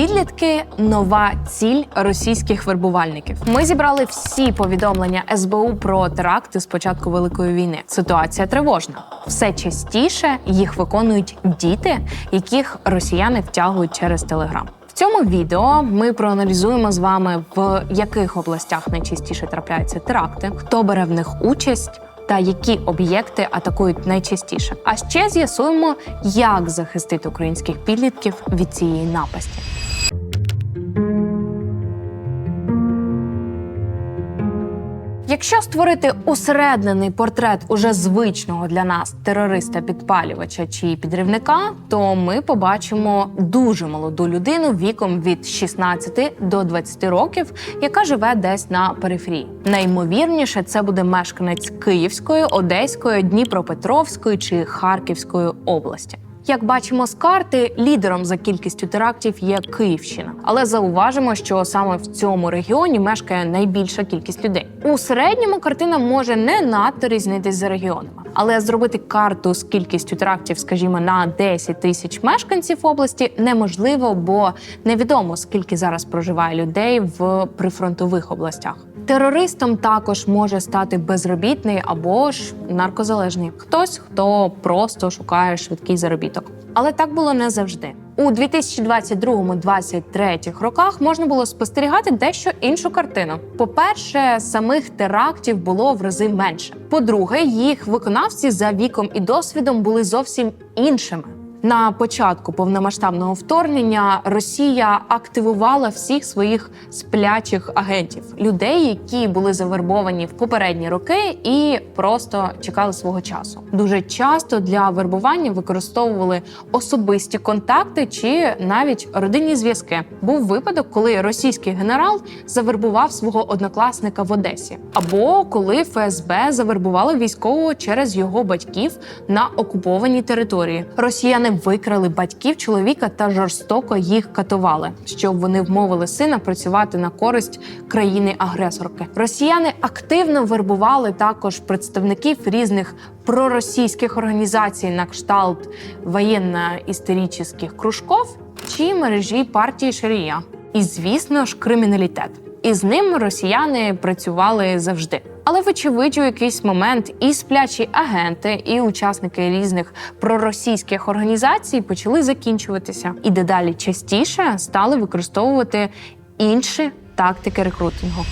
Підлітки нова ціль російських вербувальників. Ми зібрали всі повідомлення СБУ про теракти з початку великої війни. Ситуація тривожна. Все частіше їх виконують діти, яких росіяни втягують через телеграм. В цьому відео ми проаналізуємо з вами, в яких областях найчастіше трапляються теракти, хто бере в них участь. Та які об'єкти атакують найчастіше? А ще з'ясуємо, як захистити українських підлітків від цієї напасті. Якщо створити усереднений портрет уже звичного для нас терориста, підпалювача чи підривника, то ми побачимо дуже молоду людину віком від 16 до 20 років, яка живе десь на периферії. Наймовірніше, це буде мешканець Київської, Одеської, Дніпропетровської чи Харківської області. Як бачимо з карти, лідером за кількістю терактів є Київщина, але зауважимо, що саме в цьому регіоні мешкає найбільша кількість людей. У середньому картина може не надто різнитись за регіонами, але зробити карту з кількістю терактів, скажімо, на 10 тисяч мешканців області неможливо, бо невідомо скільки зараз проживає людей в прифронтових областях. Терористом також може стати безробітний або ж наркозалежний хтось, хто просто шукає швидкий заробіток. Але так було не завжди. У 2022-2023 роках можна було спостерігати дещо іншу картину. По-перше, самих терактів було в рази менше. По-друге, їх виконавці за віком і досвідом були зовсім іншими. На початку повномасштабного вторгнення Росія активувала всіх своїх сплячих агентів, людей, які були завербовані в попередні роки і просто чекали свого часу. Дуже часто для вербування використовували особисті контакти чи навіть родинні зв'язки. Був випадок, коли російський генерал завербував свого однокласника в Одесі, або коли ФСБ завербувало військового через його батьків на окупованій території. Росіяни викрали батьків чоловіка та жорстоко їх катували, щоб вони вмовили сина працювати на користь країни-агресорки. Росіяни активно вербували також представників різних проросійських організацій на кшталт воєнно-історичних кружков чи мережі партії Шарія. І, звісно ж, криміналітет. І з ним росіяни працювали завжди. Але вочевидь, у якийсь момент і сплячі агенти, і учасники різних проросійських організацій почали закінчуватися, і дедалі частіше стали використовувати інші тактики рекрутингу.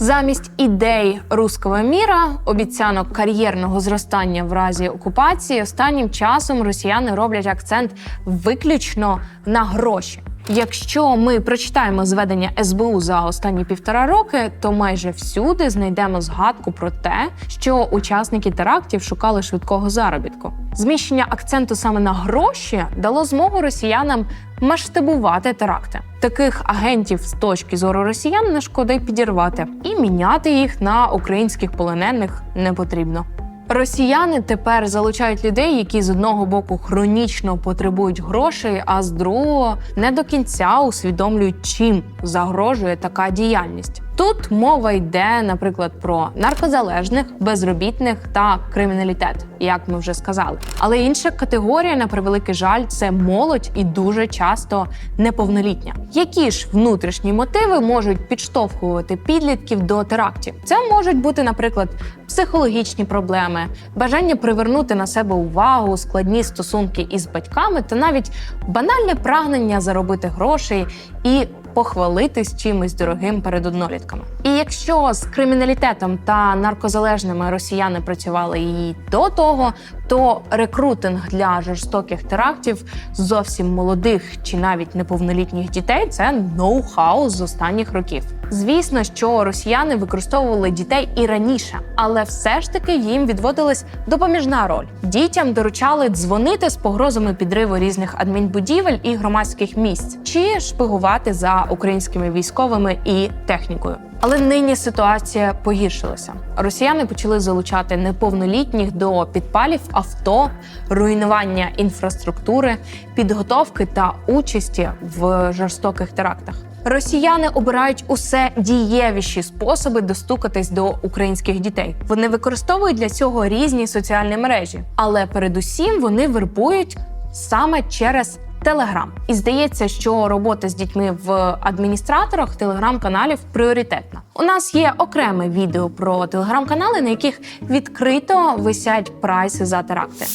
Замість ідей руського міра, обіцянок кар'єрного зростання в разі окупації, останнім часом росіяни роблять акцент виключно на гроші. Якщо ми прочитаємо зведення СБУ за останні півтора роки, то майже всюди знайдемо згадку про те, що учасники терактів шукали швидкого заробітку. Зміщення акценту саме на гроші дало змогу росіянам масштабувати теракти. Таких агентів з точки зору росіян не шкода й підірвати, і міняти їх на українських полонених не потрібно. Росіяни тепер залучають людей, які з одного боку хронічно потребують грошей, а з другого не до кінця усвідомлюють, чим загрожує така діяльність. Тут мова йде, наприклад, про наркозалежних, безробітних та криміналітет, як ми вже сказали. Але інша категорія, на превеликий жаль, це молодь і дуже часто неповнолітня. Які ж внутрішні мотиви можуть підштовхувати підлітків до терактів? Це можуть бути, наприклад, психологічні проблеми, бажання привернути на себе увагу, складні стосунки із батьками та навіть банальне прагнення заробити грошей і похвалитись чимось дорогим перед однолітками. І якщо з криміналітетом та наркозалежними росіяни працювали і до того, то рекрутинг для жорстоких терактів зовсім молодих чи навіть неповнолітніх дітей це ноу-хау з останніх років. Звісно, що росіяни використовували дітей і раніше, але все ж таки їм відводилась допоміжна роль. Дітям доручали дзвонити з погрозами підриву різних адмінбудівель і громадських місць, чи шпигувати за українськими військовими і технікою. Але нині ситуація погіршилася. Росіяни почали залучати неповнолітніх до підпалів авто, руйнування інфраструктури, підготовки та участі в жорстоких терактах. Росіяни обирають усе дієвіші способи достукатись до українських дітей. Вони використовують для цього різні соціальні мережі, але передусім вони вербують саме через. Телеграм і здається, що робота з дітьми в адміністраторах телеграм-каналів пріоритетна. У нас є окреме відео про телеграм-канали, на яких відкрито висять прайси за теракти.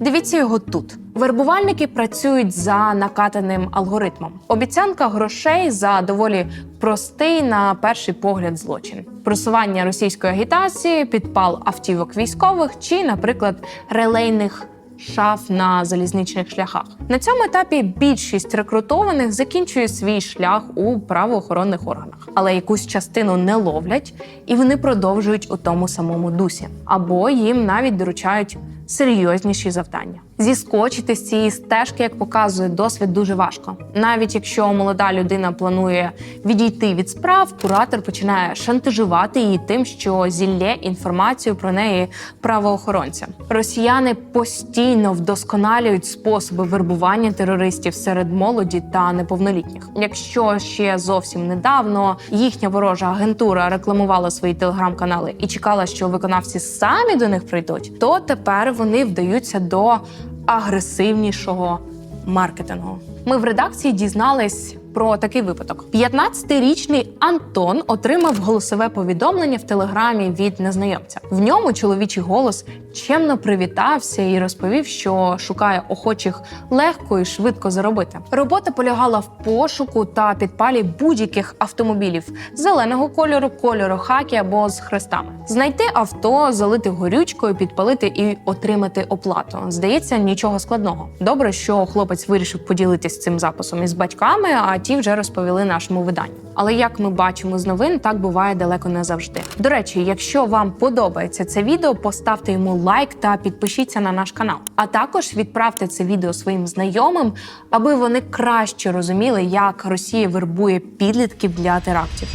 Дивіться його тут. Вербувальники працюють за накатаним алгоритмом. Обіцянка грошей за доволі простий на перший погляд злочин: просування російської агітації, підпал автівок військових чи, наприклад, релейних. Шаф на залізничних шляхах на цьому етапі більшість рекрутованих закінчує свій шлях у правоохоронних органах, але якусь частину не ловлять і вони продовжують у тому самому дусі, або їм навіть доручають серйозніші завдання. Зіскочити з цієї стежки, як показує досвід, дуже важко. Навіть якщо молода людина планує відійти від справ, куратор починає шантажувати її тим, що зілє інформацію про неї правоохоронцям. Росіяни постійно вдосконалюють способи вербування терористів серед молоді та неповнолітніх. Якщо ще зовсім недавно їхня ворожа агентура рекламувала свої телеграм-канали і чекала, що виконавці самі до них прийдуть, то тепер вони вдаються до агресивнішого маркетингу. Ми в редакції дізнались про такий випадок: 15-річний Антон отримав голосове повідомлення в телеграмі від незнайомця. В ньому чоловічий голос чемно привітався і розповів, що шукає охочих легко і швидко заробити. Робота полягала в пошуку та підпалі будь-яких автомобілів зеленого кольору, кольору хакі або з хрестами. Знайти авто, залити горючкою, підпалити і отримати оплату. Здається, нічого складного. Добре, що хлопець вирішив поділитись цим записом із батьками, а ті вже розповіли нашому виданню. Але як ми бачимо з новин, так буває далеко не завжди. До речі, якщо вам подобається це відео, поставте йому лайк та підпишіться на наш канал. А також відправте це відео своїм знайомим, аби вони краще розуміли, як Росія вербує підлітків для терактів.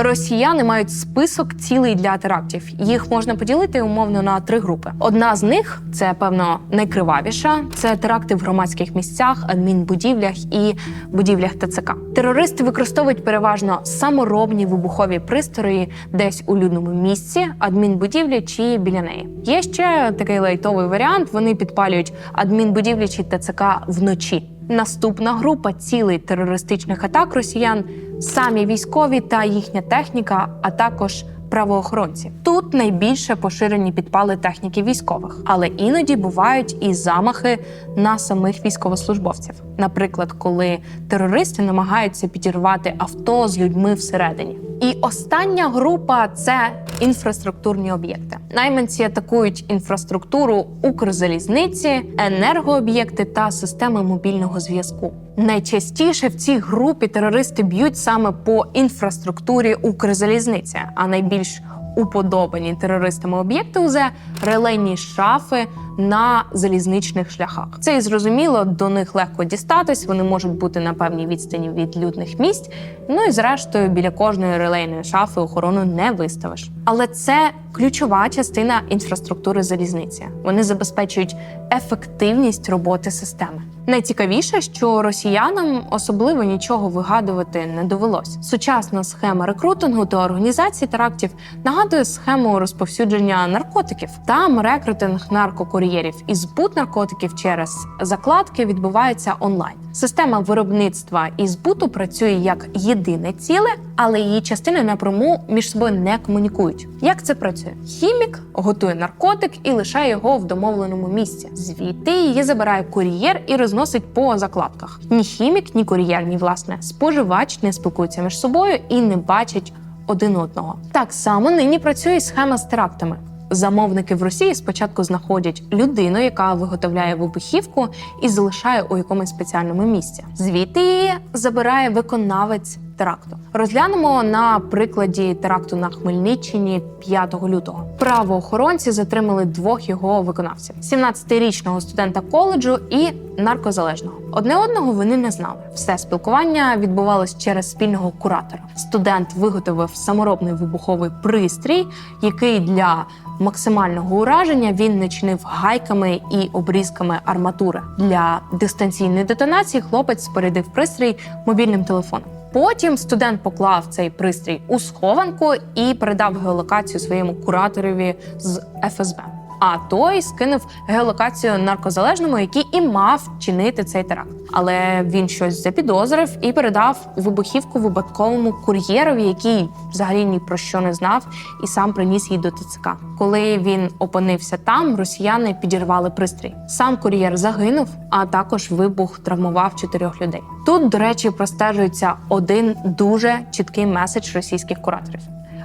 Росіяни мають список цілей для терактів. Їх можна поділити умовно на три групи. Одна з них це певно найкривавіша. Це теракти в громадських місцях, адмінбудівлях і будівлях ТЦК. Терористи використовують переважно саморобні вибухові пристрої десь у людному місці, адмінбудівлі чи біля неї. Є ще такий лайтовий варіант: вони підпалюють адмінбудівлі чи ТЦК вночі. Наступна група цілей терористичних атак росіян самі військові та їхня техніка, а також правоохоронці. Тут найбільше поширені підпали техніки військових, але іноді бувають і замахи на самих військовослужбовців. Наприклад, коли терористи намагаються підірвати авто з людьми всередині. І остання група це інфраструктурні об'єкти. Найманці атакують інфраструктуру Укрзалізниці, енергооб'єкти та системи мобільного зв'язку. Найчастіше в цій групі терористи б'ють саме по інфраструктурі Укрзалізниці, а найбільш уподобані терористами об'єкти УЗ релейні шафи на залізничних шляхах. Це і зрозуміло, до них легко дістатись. Вони можуть бути на певній відстані від людних місць. Ну і зрештою, біля кожної релейної шафи охорону не виставиш. Але це ключова частина інфраструктури залізниці. Вони забезпечують ефективність роботи системи. Найцікавіше, що росіянам особливо нічого вигадувати не довелось. Сучасна схема рекрутингу та організації терактів нагадує схему розповсюдження наркотиків. Там рекрутинг наркокур'єрів і збут наркотиків через закладки відбувається онлайн. Система виробництва і збуту працює як єдине ціле, але її частини напряму між собою не комунікують. Як це працює? Хімік готує наркотик і лишає його в домовленому місці. Звідти її забирає кур'єр і розносить по закладках. Ні хімік, ні кур'єр, ні власне споживач не спілкуються між собою і не бачать один одного. Так само нині працює схема з терактами. Замовники в Росії спочатку знаходять людину, яка виготовляє вибухівку і залишає у якомусь спеціальному місці. Звідти її забирає виконавець теракту. Розглянемо на прикладі теракту на Хмельниччині 5 лютого. Правоохоронці затримали двох його виконавців: 17-річного студента коледжу і наркозалежного. Одне одного вони не знали. Все спілкування відбувалось через спільного куратора. Студент виготовив саморобний вибуховий пристрій, який для максимального ураження він не чинив гайками і обрізками арматури. Для дистанційної детонації хлопець спорядив пристрій мобільним телефоном. Потім студент поклав цей пристрій у схованку і передав геолокацію своєму кураторові з ФСБ. А той скинув геолокацію наркозалежному, який і мав чинити цей теракт. Але він щось запідозрив і передав вибухівку випадковому кур'єрові, який взагалі ні про що не знав, і сам приніс її до ТЦК. Коли він опинився там, росіяни підірвали пристрій. Сам кур'єр загинув, а також вибух травмував чотирьох людей. Тут, до речі, простежується один дуже чіткий меседж російських кураторів.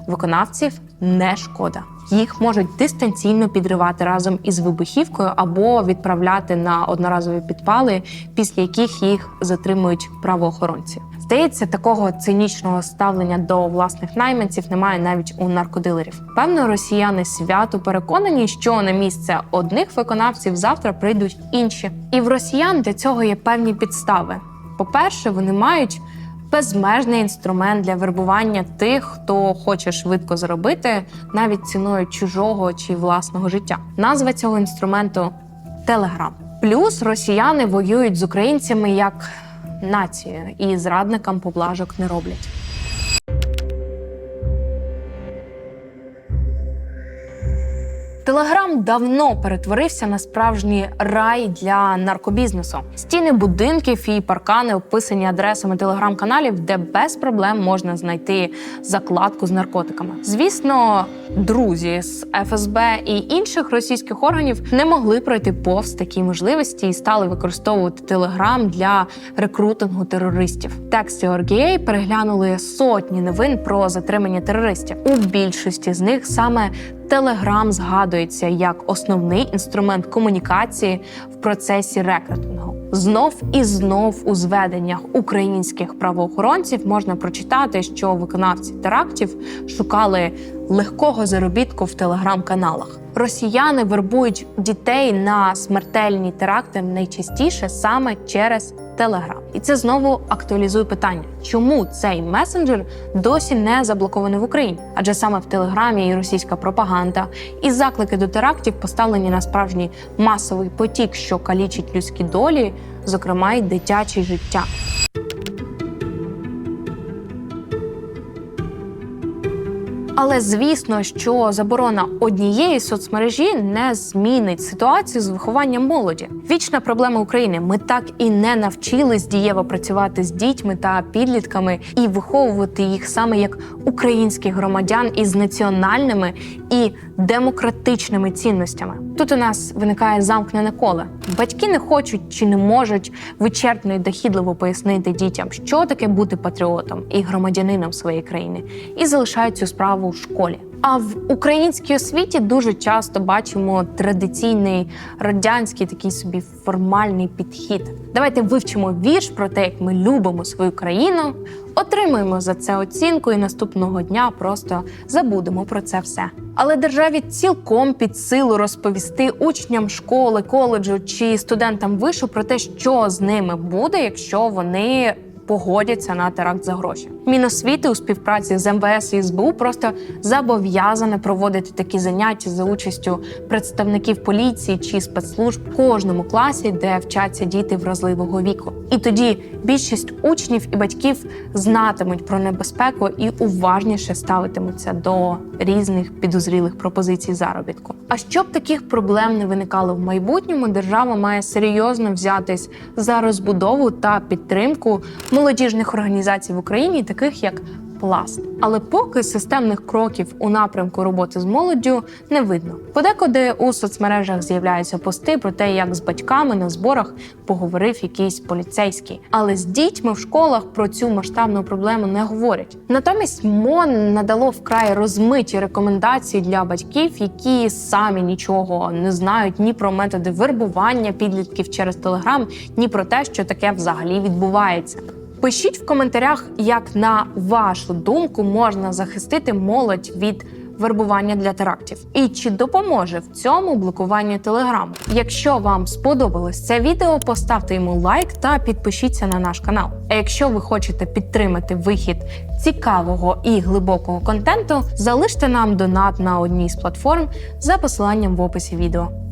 Виконавців не шкода. Їх можуть дистанційно підривати разом із вибухівкою або відправляти на одноразові підпали, після яких їх затримують правоохоронці. Здається, такого цинічного ставлення до власних найманців немає навіть у наркодилерів. Певно, росіяни свято переконані, що на місце одних виконавців завтра прийдуть інші. І в росіян для цього є певні підстави. По-перше, вони мають безмежний інструмент для вербування тих, хто хоче швидко заробити, навіть ціною чужого чи власного життя. Назва цього інструменту Телеграм. Плюс росіяни воюють з українцями як нацією і зрадникам поблажок не роблять. Телеграм давно перетворився на справжній рай для наркобізнесу. Стіни будинків і паркани описані адресами телеграм-каналів, де без проблем можна знайти закладку з наркотиками. Звісно, друзі з ФСБ і інших російських органів не могли пройти повз такі можливості і стали використовувати телеграм для рекрутингу терористів. Тексті RGA переглянули сотні новин про затримання терористів. У більшості з них саме Телеграм згадується як основний інструмент комунікації в процесі рекрутингу. Знов і знов у зведеннях українських правоохоронців можна прочитати, що виконавці терактів шукали легкого заробітку в телеграм-каналах. Росіяни вербують дітей на смертельні теракти найчастіше саме через Телеграм. І це знову актуалізує питання, чому цей месенджер досі не заблокований в Україні? Адже саме в Телеграмі і російська пропаганда і заклики до терактів поставлені на справжній масовий потік, що калічить людські долі, зокрема й дитяче життя. Але звісно, що заборона однієї соцмережі не змінить ситуацію з вихованням молоді. Вічна проблема України. Ми так і не навчились дієво працювати з дітьми та підлітками і виховувати їх саме як українських громадян із національними і демократичними цінностями. Тут у нас виникає замкнене коло. Батьки не хочуть чи не можуть вичерпно і дохідливо пояснити дітям, що таке бути патріотом і громадянином своєї країни, і залишають цю справу в школі. А в українській освіті дуже часто бачимо традиційний радянський такий собі формальний підхід. Давайте вивчимо вірш про те, як ми любимо свою країну, отримуємо за це оцінку, і наступного дня просто забудемо про це все. Але державі цілком під силу розповісти учням школи, коледжу чи студентам вишу про те, що з ними буде, якщо вони погодяться на теракт за гроші. Міносвіти у співпраці з МВС і СБУ просто зобов'язане проводити такі заняття за участю представників поліції чи спецслужб в кожному класі, де вчаться діти вразливого віку. І тоді більшість учнів і батьків знатимуть про небезпеку і уважніше ставитимуться до різних підозрілих пропозицій заробітку. А щоб таких проблем не виникало в майбутньому, держава має серйозно взятись за розбудову та підтримку молодіжних організацій в Україні, таких як Пласт. Але поки системних кроків у напрямку роботи з молоддю не видно. Подекуди у соцмережах з'являються пости про те, як з батьками на зборах поговорив якийсь поліцейський. Але з дітьми в школах про цю масштабну проблему не говорять. Натомість МОН надало вкрай розмиті рекомендації для батьків, які самі нічого не знають ні про методи вербування підлітків через телеграм, ні про те, що таке взагалі відбувається. Пишіть в коментарях, як на вашу думку можна захистити молодь від вербування для терактів, і чи допоможе в цьому блокування телеграму. Якщо вам сподобалось це відео, поставте йому лайк та підпишіться на наш канал. А якщо ви хочете підтримати вихід цікавого і глибокого контенту, залиште нам донат на одній з платформ за посиланням в описі відео.